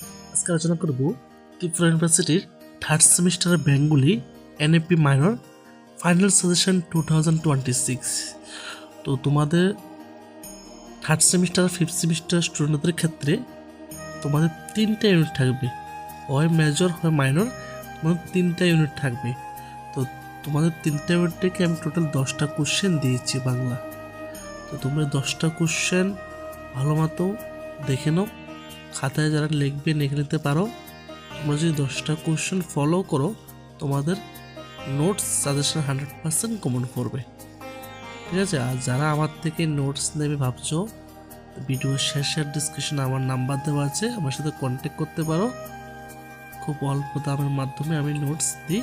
আজকে আলোচনা করব ত্রিপুরা ইউনিভার্সিটির থার্ড সেমিস্টারের ব্যাঙ্কগুলি NAP minor final suggestion two thousand twenty six তো তোমাদের থার্ড সেমিস্টার ফিফথ সেমিস্টার স্টুডেন্টদের ক্ষেত্রে তোমাদের তিনটা ইউনিট থাকবে। হয় মেজর হয় মাইনর তোমাদের তিনটা ইউনিট থাকবে। তো তোমাদের তিনটা ইউনিট থেকে আমি টোটাল দশটা কোশ্চেন দিয়েছি বাংলা। তো তোমরা দশটা কোশ্চেন ভালো মতো দেখে নাও। খাতায় যারা লিখবে, লিখে নিতে পারো। তোমরা যদি দশটা কোয়েশ্চেন ফলো করো, তোমাদের notes suggestion hundred percent common করবে। ঠিক আছে? আর যারা আমার থেকে নোটস নেবে ভাবছ ভিডিও শেষের ডিসক্রিপশনে আমার নাম্বার দেওয়া আছে, আমার সাথে কন্ট্যাক্ট করতে পারো। খুব অল্প দামের মাধ্যমে আমি নোটস দিই।